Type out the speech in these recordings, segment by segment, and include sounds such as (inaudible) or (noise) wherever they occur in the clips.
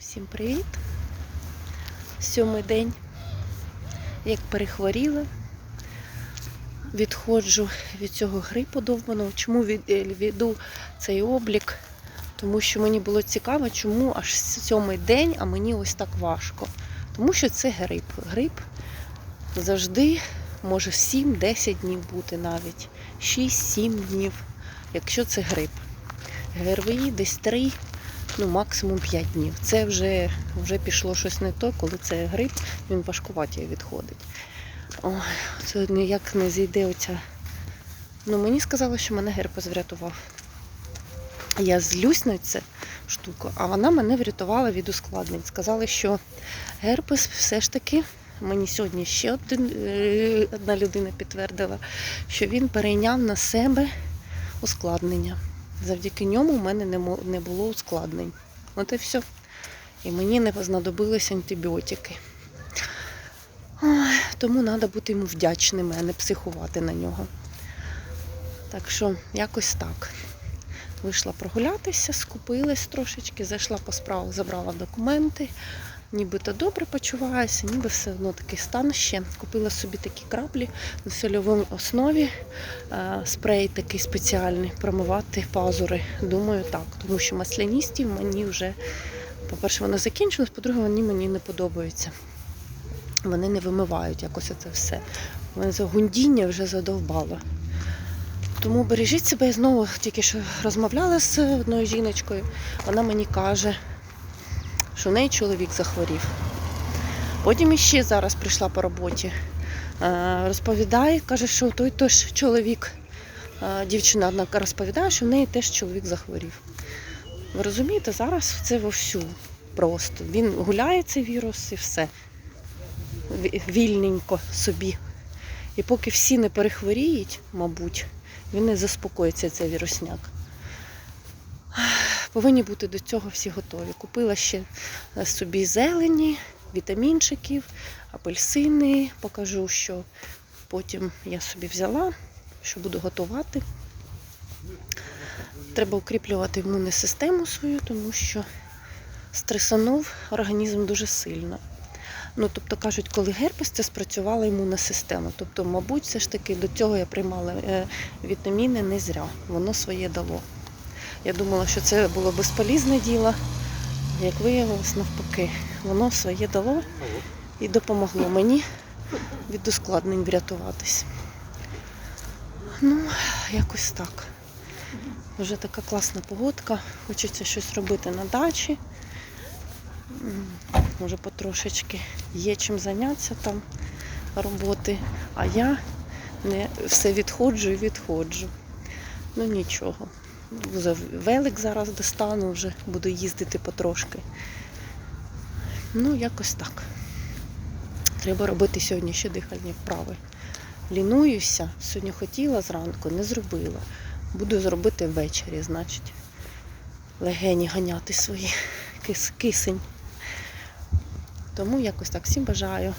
Всім привіт! Сьомий день, як перехворіла, відходжу від цього грипу довбаного. Чому від, е, цей облік? Тому що мені було цікаво, чому аж сьомий день, а мені ось так важко. Тому що це грип. Грип завжди може 7-10 днів бути навіть. 6-7 днів, якщо це грип. ГРВІ десь 3 ну максимум 5 днів. Це вже, вже пішло щось не то, коли це грип, він важкуваті відходить. Ой, це ніяк не зійде оця. Ну мені сказали, що мене герпес врятував. Я злюсь на цю штуку, а вона мене врятувала від ускладнень. Сказали, що герпес все ж таки. Мені сьогодні ще один, е, одна людина підтвердила, що він перейняв на себе ускладнення. Завдяки ньому в мене не було ускладнень. От і все. І мені не знадобились антибіотики. Тому треба бути йому вдячними, а не психувати на нього. Так що якось так. Вийшла прогулятися, скупилась трошечки, зайшла по справах, забрала документи. Нібито добре почуваюся, ніби все одно такий стан ще. Купила собі такі краплі на сольовій основі. Е, Спрей такий спеціальний, промивати пазури. Думаю, так. Тому що масляністі мені вже, по-перше, вони закінчились, по-друге, вони мені не подобаються. Вони не вимивають якось це все. Мене за гундіння вже задовбало. Тому бережіть себе Я знову тільки що розмовляла з одною жіночкою. Вона мені каже, що в неї чоловік захворів. Потім іще зараз прийшла по роботі. Е, Розповідає, каже, що той теж чоловік, е, дівчина одна розповідає, що в неї теж чоловік захворів. Ви розумієте, зараз це вовсю просто. Він гуляє цей вірус і все. Вільненько собі. І поки всі не перехворіють, мабуть, він не заспокоїться цей вірусняк. Повинні бути до цього всі готові. Купила ще е, собі зелені, вітамінчиків, апельсини. Покажу, що потім я собі взяла, що буду готувати. Треба укріплювати імунну систему свою, тому що стресанув організм дуже сильно. Ну, тобто кажуть, коли герпес, це спрацювала імунна система. Тобто, мабуть, все ж таки до цього я приймала е, вітаміни не зря. Воно своє дало. Я думала, що це було безполізне діло. Як виявилось, навпаки, воно своє дало і допомогло мені від ускладнень врятуватись. Ну, якось так. Вже така класна погодка. Хочеться щось робити на дачі. Може потрошечки є чим зайнятися там роботи, а я не все відходжу і відходжу. Ну нічого. Велик зараз достану, вже буду їздити потрошки. Ну, якось так. Треба робити сьогодні ще дихальні вправи. Лінуюся, сьогодні хотіла зранку, не зробила. Буду зробити ввечері, значить. Легені ганяти свої (laughs) кис, кисень. Тому якось так всім бажаю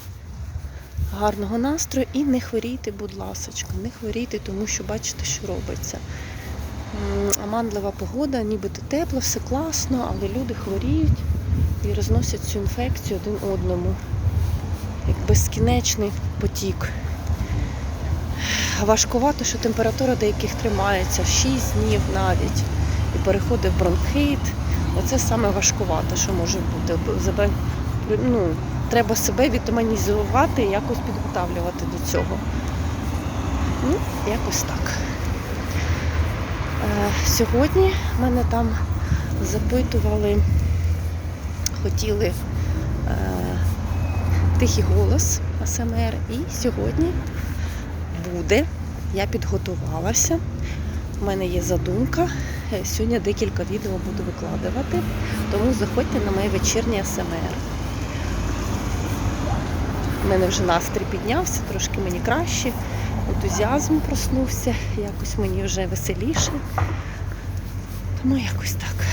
гарного настрою і не хворійте, будь ласочка, не хворійте, тому що бачите, що робиться. М, Амандлива погода, нібито тепло, все класно, але люди хворіють і розносять цю інфекцію один одному. Як безкінечний потік. Важкувато, що температура деяких тримається 6 днів навіть. І переходить в бронхит. Оце саме важкувато, що може бути. Ну, треба себе вітамінізувати і якось підготавлювати до цього. Ну, якось так. Сьогодні мене там запитували, хотіли е, тихий голос АСМР. І сьогодні буде. Я підготувалася. У мене є задумка. Е, Сьогодні декілька відео буду викладувати, тому заходьте на моє вечірнє АСМР. У мене вже настрій піднявся, трошки мені краще, ентузіазм проснувся, якось мені вже веселіше. Тому якось так.